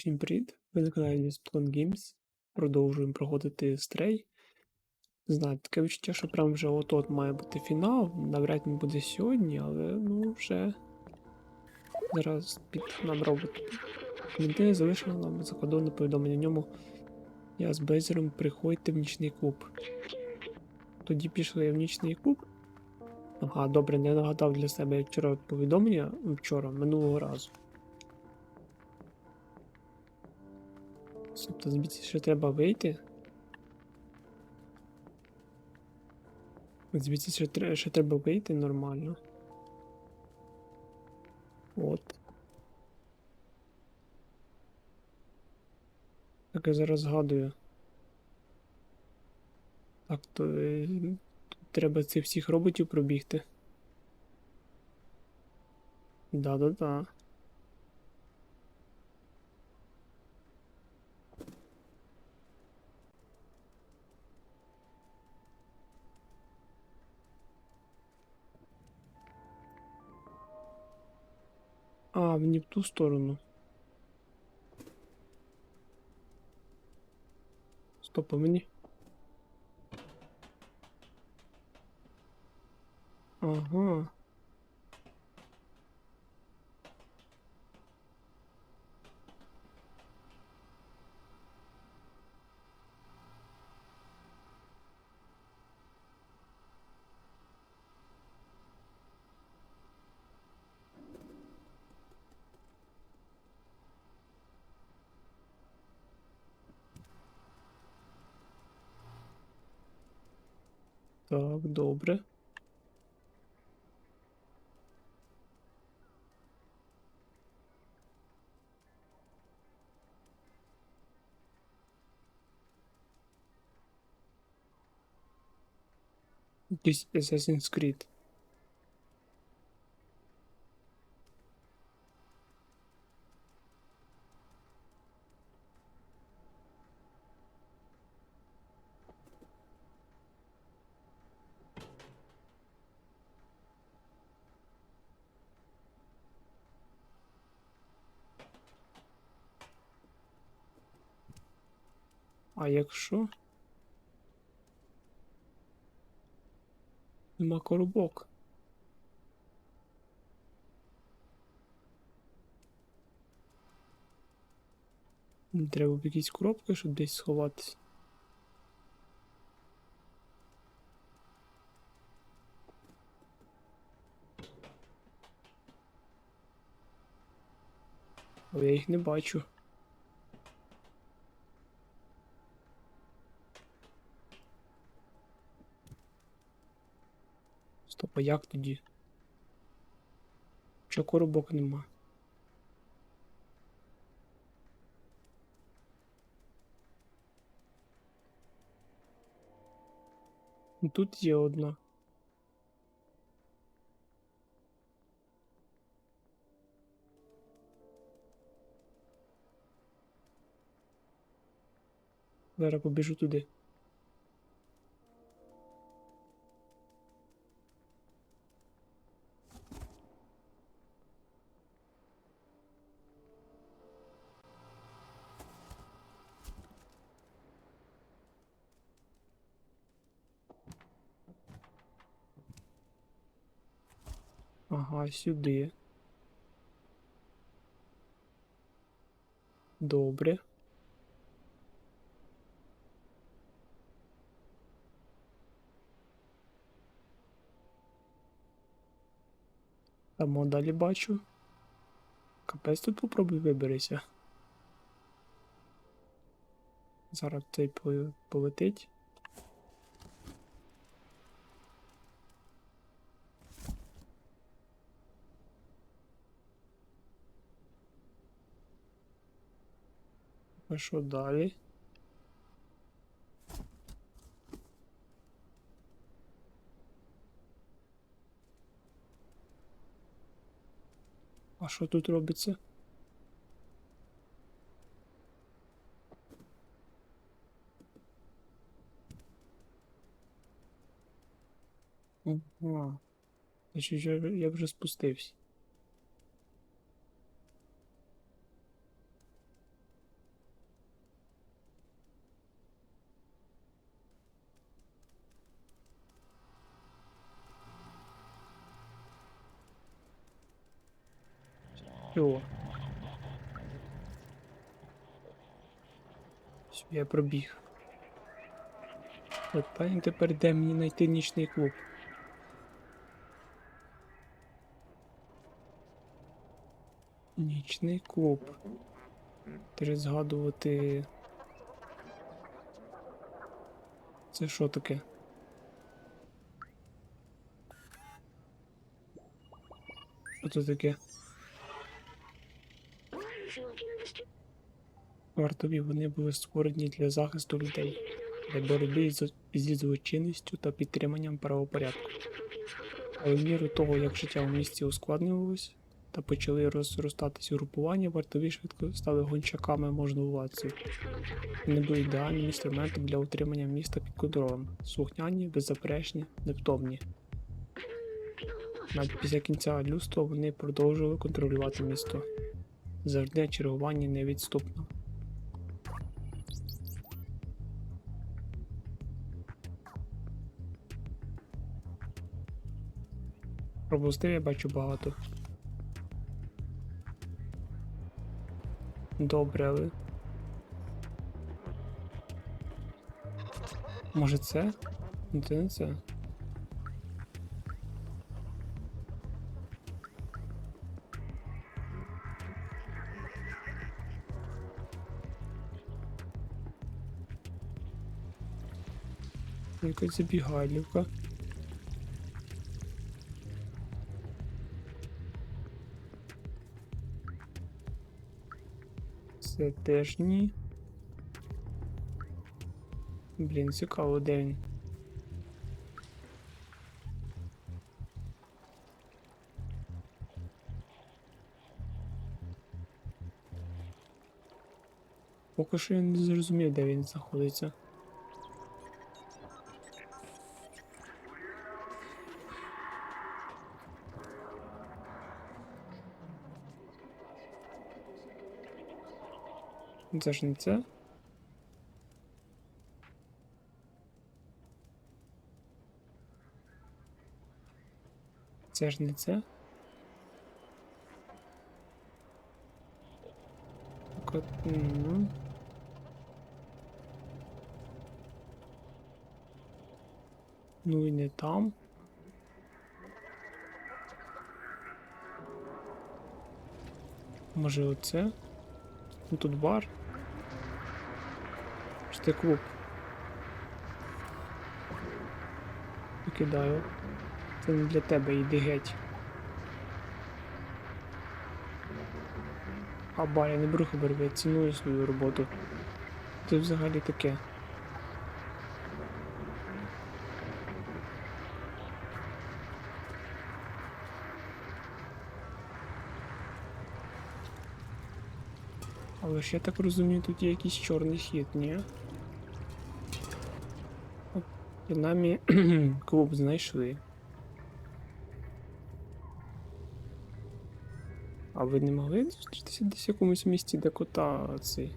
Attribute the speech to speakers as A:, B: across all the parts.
A: Всім привіт! Ви на каналі Displon Games. Продовжуємо проходити стрей. Не знаю, таке відчуття, що прям вже от-от має бути фінал. Навряд він буде сьогодні, але ну вже зараз під нам робот. Коментарі залишила нам закодоване повідомлення. Ньому я з Безером приходьте в нічний клуб. Тоді пішли в нічний клуб. Ага, добре, не нагадав для себе вчора повідомлення вчора, минулого разу. Тобто звідси ще треба вийти. Звідси ще, ще треба вийти нормально. От. Так я зараз згадую. Так, то е, тут треба цих всіх роботів пробігти. Да-да-да. В ту сторону. Стоп, а мені. Ага. Так, добре. Якийсь Assassin's Creed. А якщо? Нема коробок. Треба в якісь коробки, щоб десь сховатися. Але я їх не бачу. Стоп, а як тоді? Чого коробок нема? Ну, Тут є одна. Зараз побіжу туди. Ага, сюди. Добре. Там далі бачу. Капець тут попробуй виберися. Зараз цей полетить. А що далі? А що тут робиться? Ага. Я вже спустився. Все, я пробіг. От пані тепер де мені знайти нічний клуб? Нічний клуб. Треба згадувати. Це що таке? Що це таке? Вартові вони були створені для захисту людей, для боротьби зі злочинністю та підтриманням правопорядку. Але в міру того, як життя в місті ускладнювалось та почали розростатись угрупування, вартові швидко стали гончаками можновладців. Вони були ідеальним інструментом для утримання міста під контролем. Слухняні, беззаперечні, невтомні. Навіть після кінця людства вони продовжували контролювати місто. Завжди чергування невідступно. Пропустив, я бачу багато. Добре, але. Може це? Це не це. Якась забігайлівка. Це теж ні. Блін, цікаво, де він. Поки що я не зрозумів, де він знаходиться. Це ж не це? Це ж не це? Так ну. Ну і не там. Може оце? Ну тут бар. Чи це клуб? Викидаю. Це не для тебе, йди геть. А я не беру хабар, я ціную свою роботу. Це взагалі таке. Але ж я так розумію, тут є якийсь чорний хід, ні? Принаймні клуб знайшли. А ви не могли зустрітися десь в якомусь місці, де кота цей?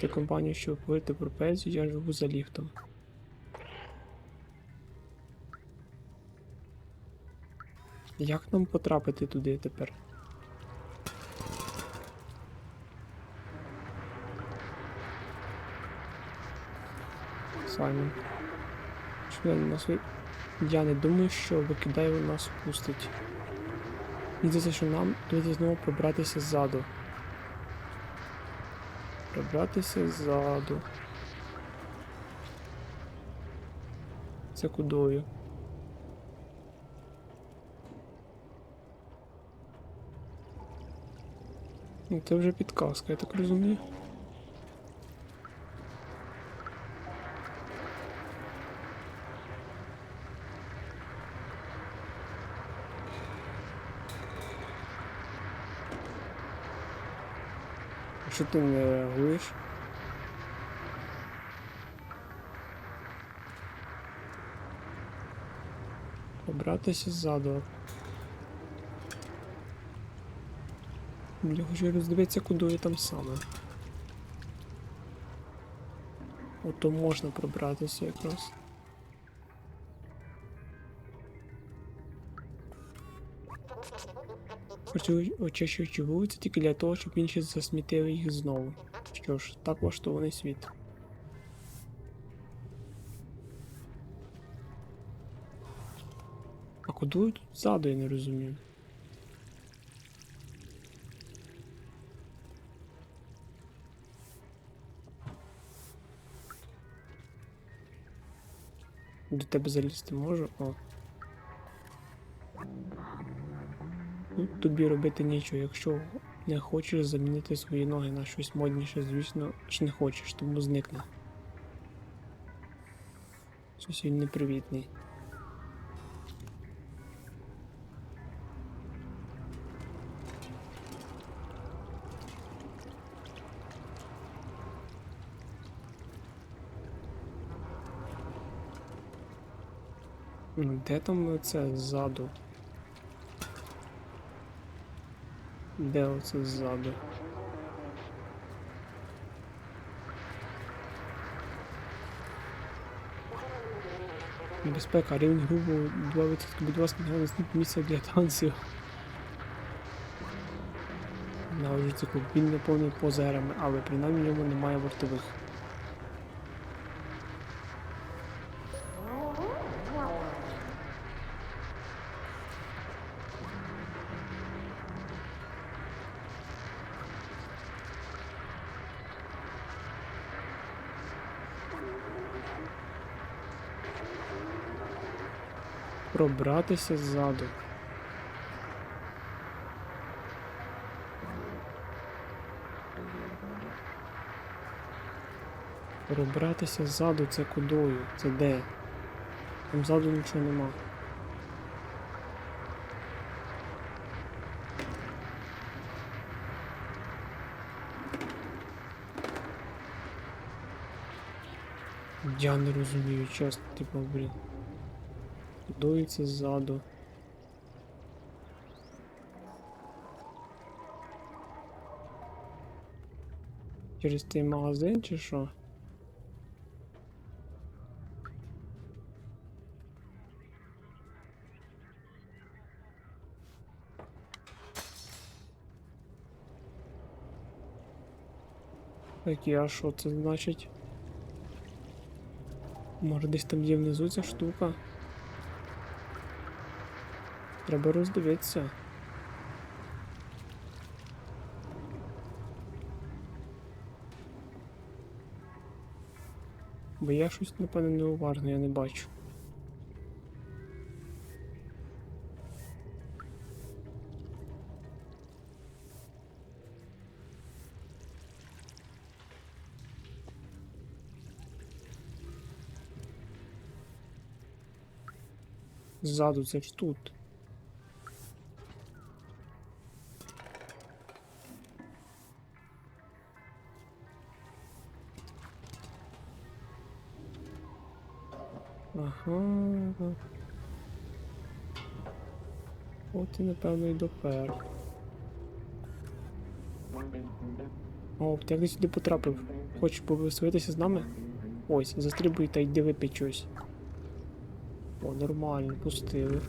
A: Це компанію, щоб говорити про пенсію, я живу за ліфтом. Як нам потрапити туди тепер? Що нас ви- Я не думаю, що викидає нас пустить. Мені що нам доведеться знову пробратися ззаду. Пробратися ззаду. Це кудою? Ну, це вже підказка, я так розумію. Що ти не реагуєш? Побратися ззаду. Я хочу роздивитися, куди я там саме. Ото можна пробратися якраз. Працюють очищуючи вулиці тільки для того, щоб інші засмітили їх знову. Що ж, так влаштований світ. А куди тут ззаду, я не розумію. До тебе залізти можу? О. Ну, тобі робити нічого, якщо не хочеш замінити свої ноги на щось модніше, звісно ж не хочеш, тому зникне. Щось він непривітний. Де там це ззаду? Де оце ззаду? Небезпека, рівень грубо 2%, будь ласка, не знайдіть місце для танців. На вулиці клуб. Він наповнений позерами, але принаймні в немає вартових. Пробратися ззаду. Пробратися ззаду це кудою? Це де? Там ззаду нічого нема. Я не розумію, чесно, типу, блін. Це ззаду? Через цей магазин чи що? Так, а що це значить? Може десь там є внизу ця штука? Треба роздивитися. Бо я щось, напевно, неуважно, я не бачу. Ззаду це ж тут. І напевно і допер. О, ти як ти сюди потрапив? Хочеш повеселитися з нами? Ось, застрибуй та йди випий щось. О, нормально, пустили.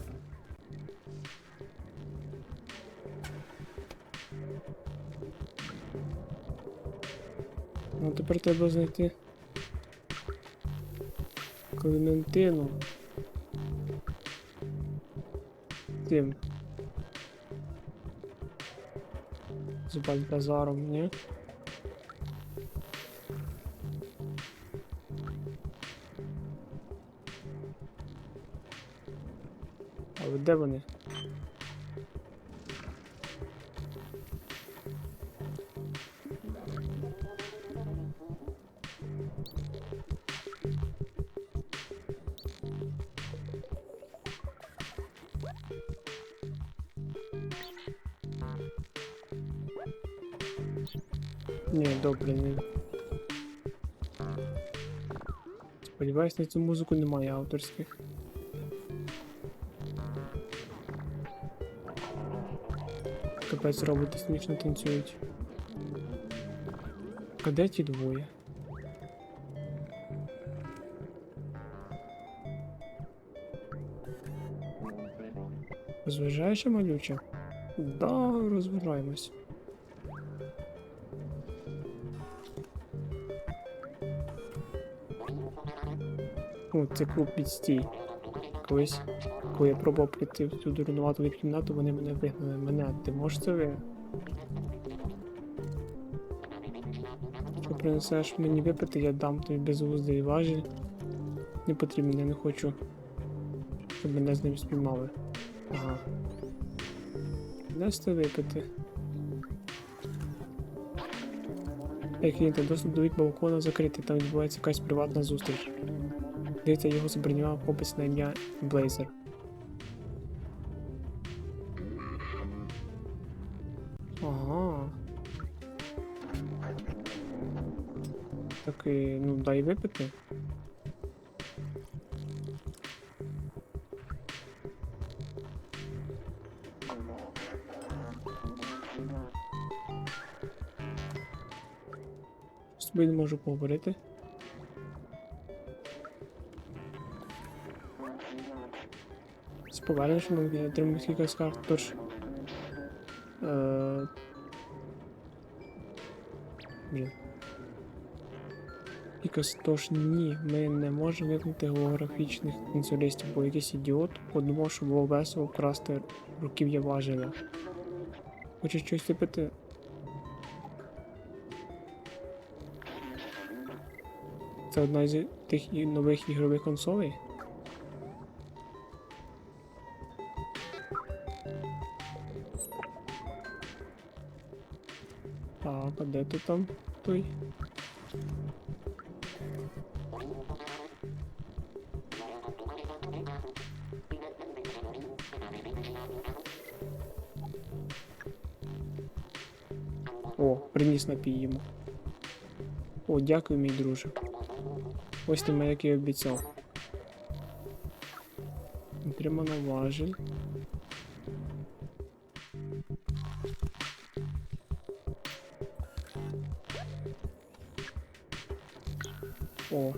A: Ну, тепер треба знайти Клементину. Тим. З Бальтазаром, ні? Але де вони? Ні, добре, ні. Сподіваюсь, на цю музику немає авторських. Капець роботи смішно танцюють. А де ті двоє? Розважаєшся, малюче? Да, розважаємось. О, це клуб відстій. Колись, коли я пробував прийти в цю дурнувату від кімнату, вони мене вигнали. Мене, ти можеш це ви? Якщо принесеш мені випити, я дам тобі безглуздий важіль. Не потрібно, я не хочу, щоб мене з ним спіймали. Ага. Дасте випити. Ей, клієнти, доступ до вік балкона закритий, там відбувається якась приватна зустріч. Дивіться, його забронював хлопець на ім'я Блейзер. Ага. Так і, ну, дай випити. З тобою не можу поговорити. Поверненням я отримав кілька скарг, тож. Е... Блін. Тож ні, ми не можемо викнути голографічних інсулістів, бо якийсь ідіот подумав, що було весело вкрасти руків'я важеля. Хочеш щось типити? Це одна з тих нових ігрових консолей? Де ти там той? О, приніс напій йому. О, дякую, мій друже. Ось ти як і обіцяв. Отримано важель. О.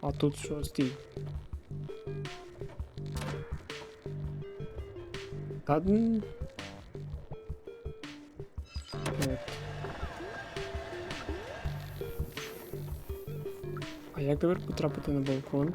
A: А тут що, стій? Та... А як тепер потрапити на балкон?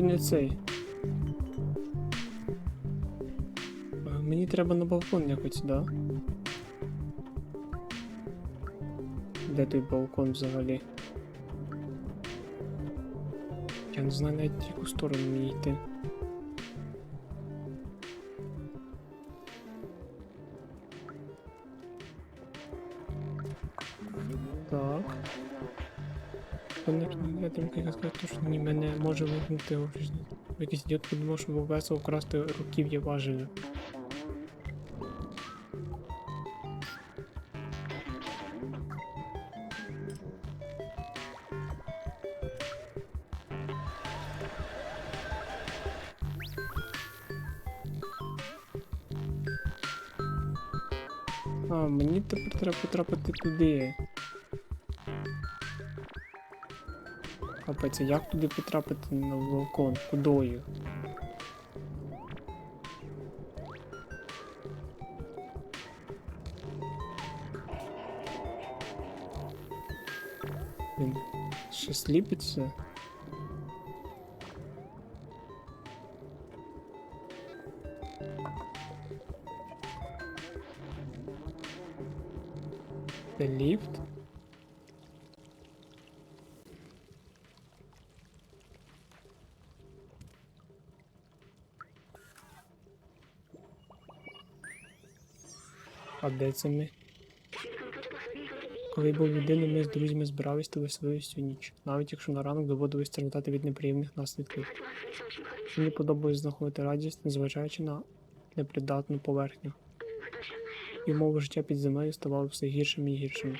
A: А не цей. Мені треба на балкон якось, да? Де той балкон взагалі? Я не знаю навіть яку сторону мені йти. Так. Пане я тільки я сказав, що ні, мене може вигнути. Якийсь ідіот подумав, що був весело вкрасти руків'я важеля. А, мені тепер треба потрапити туди. Капець, а як туди потрапити на балкон? Кудою? Він ще сліпиться? Ліфт? А де це ми? Коли був людиною, ми з друзями збирались та веселились всю ніч, навіть якщо на ранок доводилось страждати від неприємних наслідків. Мені подобалось знаходити радість, незважаючи на непридатну поверхню. І умови життя під землею ставали все гіршими і гіршими.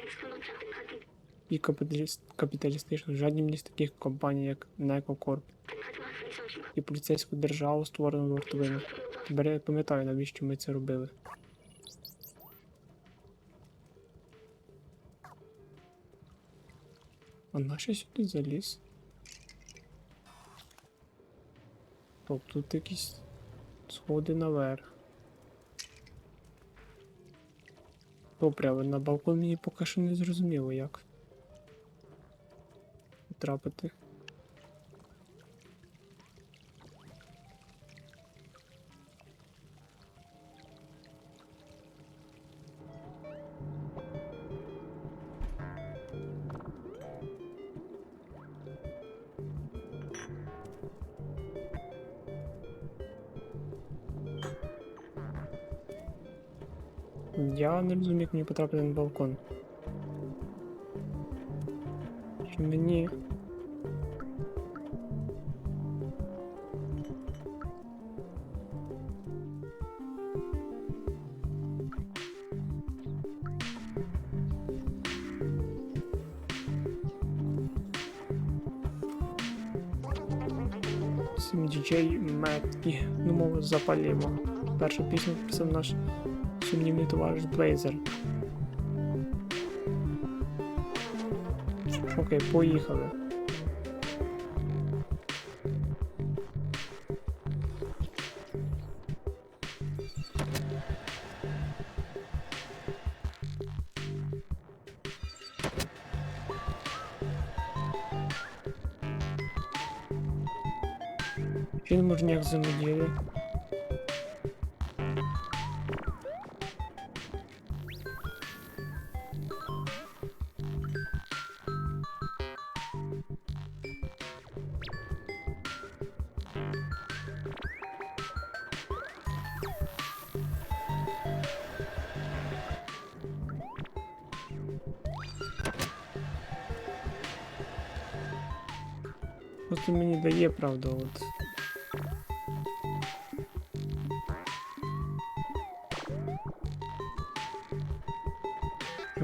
A: І капіталіст... капіталістичну жадібність таких компаній, як Некокорп, і поліцейську державу, створену вартовими. Тепер я пам'ятаю, навіщо ми це робили. А нащо сюди заліз? Тобто тут якісь сходи наверх. Добре, але на балкон мені поки що не зрозуміло як. Потрапити. Не розумію, як мені потрапити на балкон. Чи мені. Сім діджей меткі. Ну, мову запалімо. Першу пісню писав наш сумнівний товариш Блейзер. Окей, поїхали. Він може ніяк взаємодіяти. Просто мені дає, правда, от.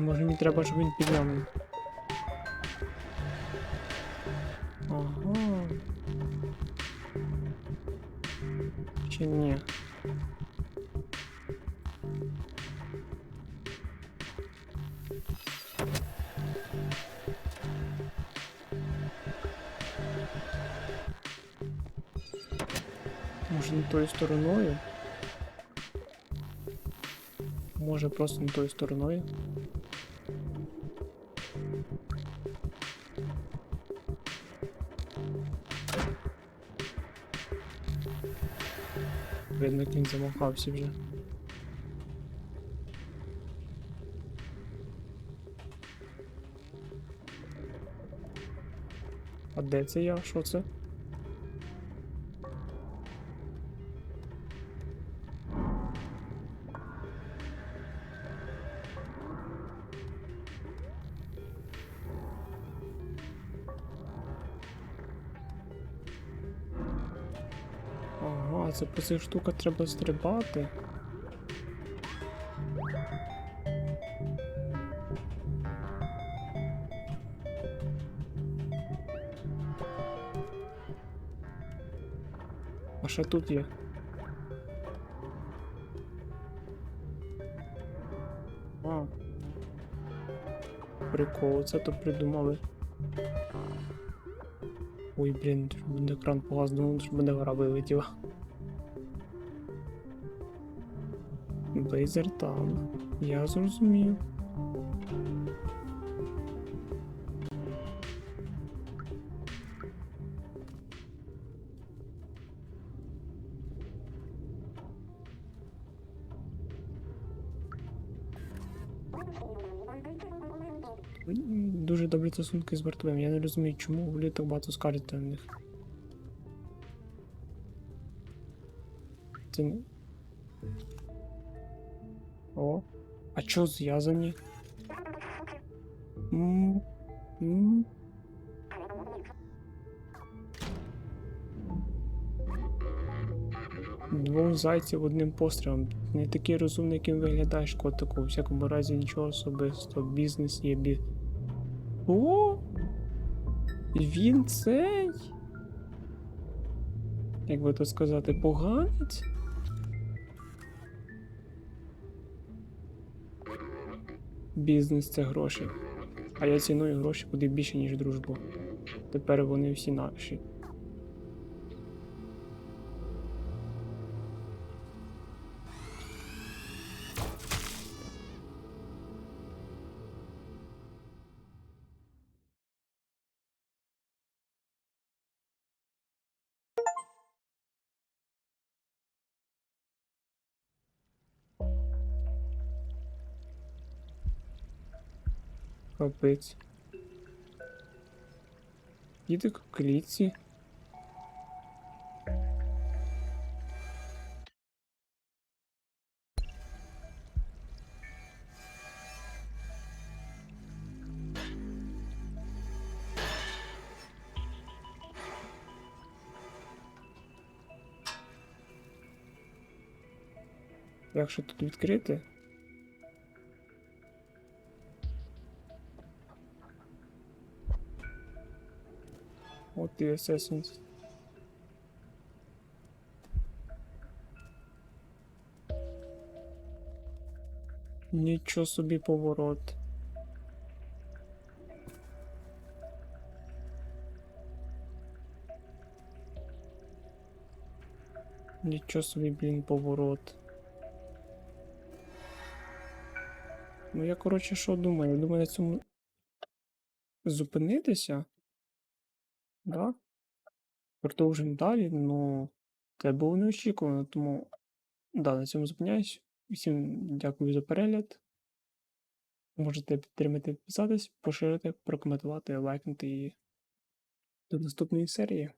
A: Може мені треба, щоб він підняв мене? Тою стороною? Може просто не тою стороною? Видно, він замахався вже. А де це я? Що це? Це по цих штуках треба стрибати. А що тут є? А. Прикол, це то придумали. Ой, блін, буде екран погас, думав, що буде гора вилетіла. Блейзер там. Я зрозумів. Дуже добрі стосунки з вартовим. Я не розумію, чому люди так багато скаржаться на них. Це... О, А чо зв'язані? Двох зайців одним пострілом. Не такий розумний, яким виглядаєш, котику. У всякому разі нічого особистого. Бізнес є бі. О! Він цей. Як би то сказати, поганець? Бізнес це гроші. А я ціную гроші куди більше, ніж дружбу. Тепер вони всі наші. Капець. В клітці. Якщо тут відкрити. І Assassins. Нічого собі поворот. Нічого собі, блін, поворот. Ну я, коротше, що думаю? Думаю на цьому зупинитися. Да? Продовжуємо далі, але це було неочікувано, тому да, на цьому зупиняюсь. Всім дякую за перегляд. Можете підтримати, підписатись, поширити, прокоментувати, лайкнути і до наступної серії.